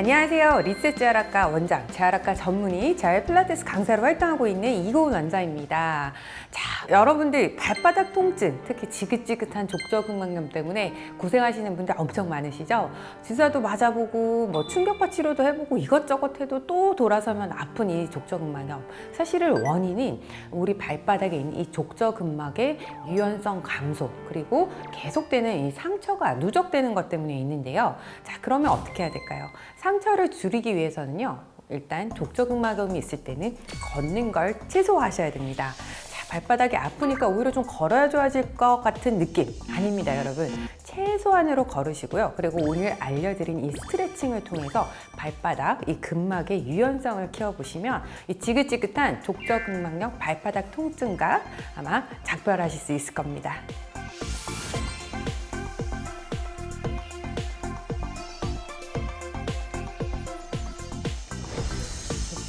안녕하세요. 리셋 재활학과 원장, 재활학과 전문의, 재활 필라테스 강사로 활동하고 있는 이고은 원장입니다. 자, 여러분들 발바닥 통증, 특히 지긋지긋한 족저근막염 때문에 고생하시는 분들 엄청 많으시죠? 주사도 맞아보고 뭐 충격파 치료도 해보고 이것저것 해도 또 돌아서면 아픈 이 족저근막염. 사실은 원인은 우리 발바닥에 있는 이 족저근막의 유연성 감소 그리고 계속되는 이 상처가 누적되는 것 때문에 있는데요. 자, 그러면 어떻게 해야 될까요? 상처를 줄이기 위해서는요. 일단 족저근막염이 있을 때는 걷는 걸 최소화하셔야 됩니다. 자, 발바닥이 아프니까 오히려 좀 걸어야 좋아질 것 같은 느낌 아닙니다, 여러분. 최소한으로 걸으시고요. 그리고 오늘 알려드린 이 스트레칭을 통해서 발바닥 이 근막의 유연성을 키워보시면 이 지긋지긋한 족저근막염 발바닥 통증과 아마 작별하실 수 있을 겁니다.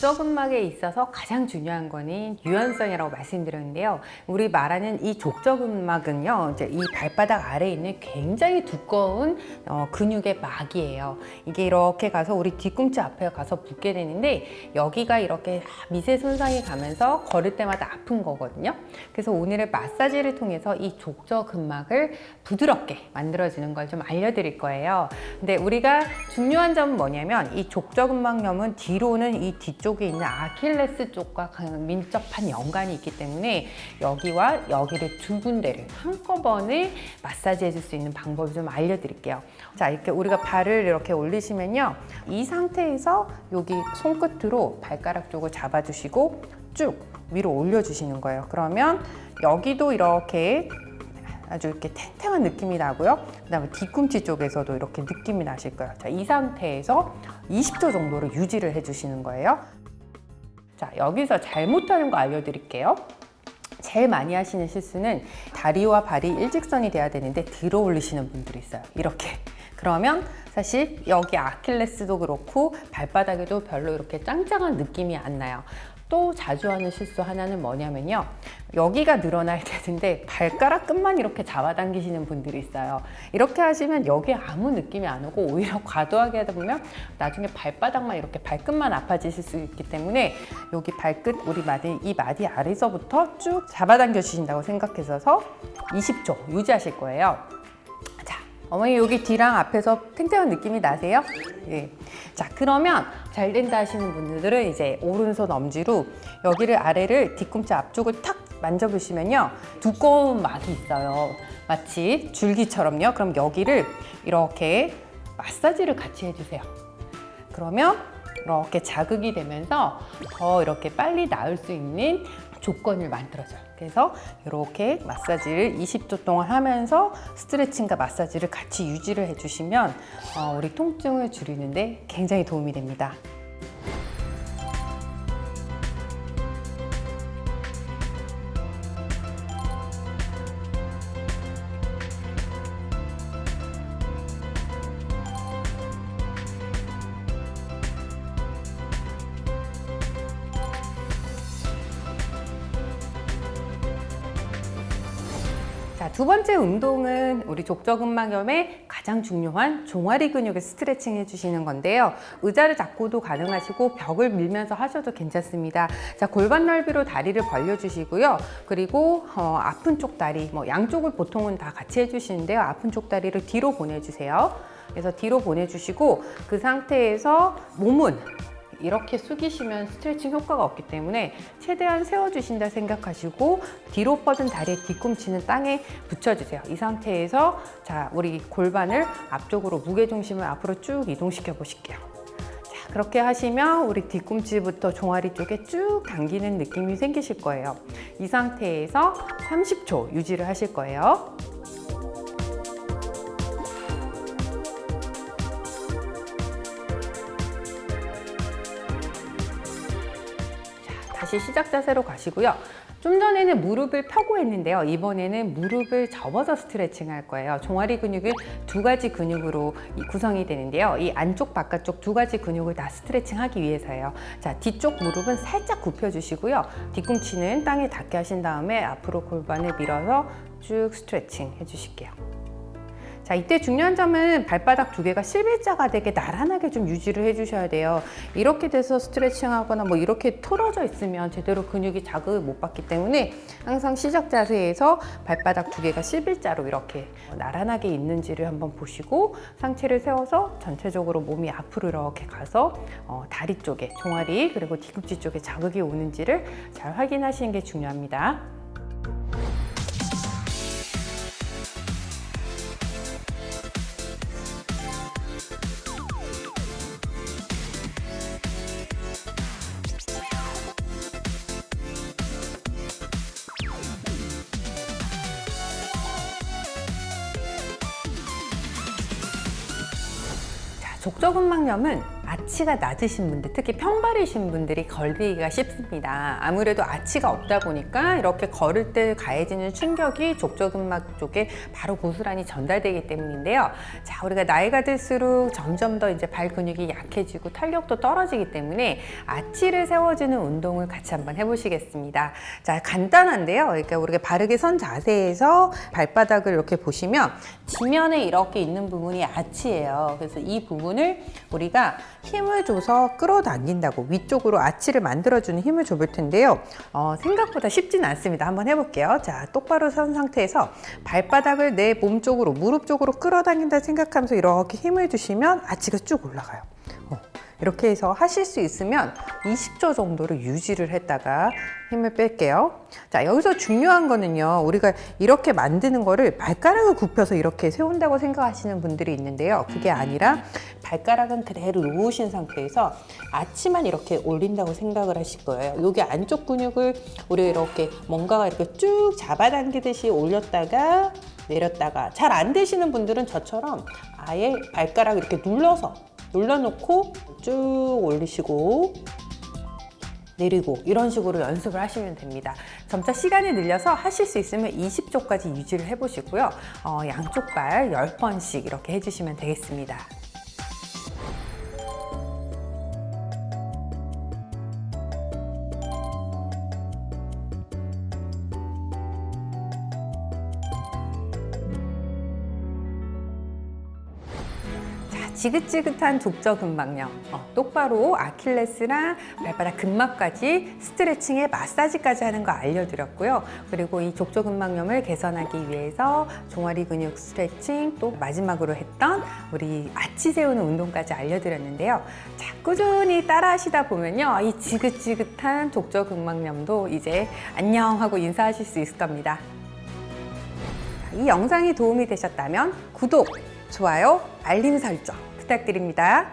족저근막에 있어서 가장 중요한 거는 유연성이라고 말씀드렸는데요. 우리 말하는 이 족저근막은요, 이제 이 발바닥 아래에 있는 굉장히 두꺼운 어, 근육의 막이에요. 이게 이렇게 가서 우리 뒤꿈치 앞에 가서 붙게 되는데 여기가 이렇게 미세 손상이 가면서 걸을 때마다 아픈 거거든요. 그래서 오늘의 마사지를 통해서 이 족저근막을 부드럽게 만들어주는 걸 좀 알려드릴 거예요. 근데 우리가 중요한 점은 뭐냐면 이 족저근막염은 뒤로는 이 뒤쪽 에 있는 아킬레스 쪽과 강- 밀접한 연관이 있기 때문에 여기와 여기를 두 군데를 한꺼번에 마사지 해줄 수 있는 방법을 좀 알려드릴게요. 자, 이렇게 우리가 발을 이렇게 올리시면요. 이 상태에서 여기 손끝으로 발가락 쪽을 잡아주시고 쭉 위로 올려주시는 거예요. 그러면 여기도 이렇게 아주 이렇게 탱탱한 느낌이 나고요. 그 다음에 뒤꿈치 쪽에서도 이렇게 느낌이 나실 거예요. 자, 이 상태에서 20초 정도를 유지를 해주시는 거예요. 자, 여기서 잘못하는 거 알려드릴게요. 제일 많이 하시는 실수는 다리와 발이 일직선이 돼야 되는데 들어 올리시는 분들이 있어요. 이렇게. 그러면 사실 여기 아킬레스도 그렇고 발바닥에도 별로 이렇게 짱짱한 느낌이 안 나요. 또 자주 하는 실수 하나는 뭐냐면요. 여기가 늘어나야 되는데 발가락 끝만 이렇게 잡아당기시는 분들이 있어요. 이렇게 하시면 여기에 아무 느낌이 안 오고 오히려 과도하게 하다 보면 나중에 발바닥만 이렇게 발끝만 아파지실 수 있기 때문에 여기 발끝 우리 마디 이 마디 아래서부터 쭉 잡아당겨 주신다고 생각해서 20초 유지하실 거예요. 자, 어머니 여기 뒤랑 앞에서 탱탱한 느낌이 나세요? 예. 자, 그러면 잘 된다 하시는 분들은 이제 오른손 엄지로 여기를 아래를 뒤꿈치 앞쪽을 탁 만져보시면요. 두꺼운 막이 있어요. 마치 줄기처럼요. 그럼 여기를 이렇게 마사지를 같이 해주세요. 그러면 이렇게 자극이 되면서 더 이렇게 빨리 나을 수 있는 조건을 만들어줘요. 그래서 이렇게 마사지를 20초 동안 하면서 스트레칭과 마사지를 같이 유지를 해주시면 어, 우리 통증을 줄이는데 굉장히 도움이 됩니다. 자, 두 번째 운동은 우리 족저근막염에 가장 중요한 종아리 근육을 스트레칭 해주시는 건데요. 의자를 잡고도 가능하시고 벽을 밀면서 하셔도 괜찮습니다. 자, 골반 넓이로 다리를 벌려주시고요. 그리고 어, 아픈 쪽 다리, 뭐 양쪽을 보통은 다 같이 해주시는데요. 아픈 쪽 다리를 뒤로 보내주세요. 그래서 뒤로 보내주시고 그 상태에서 몸은 이렇게 숙이시면 스트레칭 효과가 없기 때문에 최대한 세워주신다 생각하시고 뒤로 뻗은 다리의 뒤꿈치는 땅에 붙여주세요. 이 상태에서 자 우리 골반을 앞쪽으로 무게 중심을 앞으로 쭉 이동시켜 보실게요. 자 그렇게 하시면 우리 뒤꿈치부터 종아리 쪽에 쭉 당기는 느낌이 생기실 거예요. 이 상태에서 30초 유지를 하실 거예요. 다시 시작 자세로 가시고요. 좀 전에는 무릎을 펴고 했는데요. 이번에는 무릎을 접어서 스트레칭 할 거예요. 종아리 근육은 두 가지 근육으로 이 구성이 되는데요. 이 안쪽, 바깥쪽 두 가지 근육을 다 스트레칭 하기 위해서예요. 자, 뒤쪽 무릎은 살짝 굽혀주시고요. 뒤꿈치는 땅에 닿게 하신 다음에 앞으로 골반을 밀어서 쭉 스트레칭 해주실게요. 자, 이때 중요한 점은 발바닥 두 개가 실비자가 되게 나란하게 좀 유지를 해주셔야 돼요. 이렇게 돼서 스트레칭 하거나 뭐 이렇게 틀어져 있으면 제대로 근육이 자극을 못 받기 때문에 항상 시작 자세에서 발바닥 두 개가 실비자로 이렇게 나란하게 있는지를 한번 보시고 상체를 세워서 전체적으로 몸이 앞으로 이렇게 가서 어, 다리 쪽에 종아리 그리고 뒤꿈치 쪽에 자극이 오는지를 잘 확인하시는 게 중요합니다. 자, 족저근막염은 아치가 낮으신 분들, 특히 평발이신 분들이 걸리기가 쉽습니다. 아무래도 아치가 없다 보니까 이렇게 걸을 때 가해지는 충격이 족저근막 쪽에 바로 고스란히 전달되기 때문인데요. 자, 우리가 나이가 들수록 점점 더 이제 발 근육이 약해지고 탄력도 떨어지기 때문에 아치를 세워주는 운동을 같이 한번 해보시겠습니다. 자, 간단한데요. 그러니까 우리가 바르게 선 자세에서 발바닥을 이렇게 보시면 지면에 이렇게 있는 부분이 아치예요. 그래서 이 부분을 우리가 힘을 줘서 끌어당긴다고 위쪽으로 아치를 만들어주는 힘을 줘볼 텐데요. 어, 생각보다 쉽진 않습니다. 한번 해볼게요. 자, 똑바로 선 상태에서 발바닥을 내 몸 쪽으로, 무릎 쪽으로 끌어당긴다 생각하면서 이렇게 힘을 주시면 아치가 쭉 올라가요. 어, 이렇게 해서 하실 수 있으면 20초 정도를 유지를 했다가 힘을 뺄게요. 자, 여기서 중요한 거는요. 우리가 이렇게 만드는 거를 발가락을 굽혀서 이렇게 세운다고 생각하시는 분들이 있는데요. 그게 아니라 발가락은 그대로 놓으신 상태에서 아치만 이렇게 올린다고 생각을 하실 거예요. 여기 안쪽 근육을 우리가 이렇게 뭔가가 이렇게 쭉 잡아당기듯이 올렸다가 내렸다가 잘 안 되시는 분들은 저처럼 아예 발가락 이렇게 눌러서 눌러놓고 쭉 올리시고 내리고 이런 식으로 연습을 하시면 됩니다. 점차 시간이 늘려서 하실 수 있으면 20초까지 유지를 해보시고요. 어, 양쪽 발 10번씩 이렇게 해주시면 되겠습니다. 지긋지긋한 족저 근막염 어, 똑바로 아킬레스랑 발바닥 근막까지 스트레칭에 마사지까지 하는 거 알려드렸고요. 그리고 이 족저 근막염을 개선하기 위해서 종아리 근육 스트레칭 또 마지막으로 했던 우리 아치 세우는 운동까지 알려드렸는데요. 자, 꾸준히 따라 하시다 보면요. 이 지긋지긋한 족저 근막염도 이제 안녕 하고 인사하실 수 있을 겁니다. 이 영상이 도움이 되셨다면 구독, 좋아요, 알림 설정 부탁드립니다.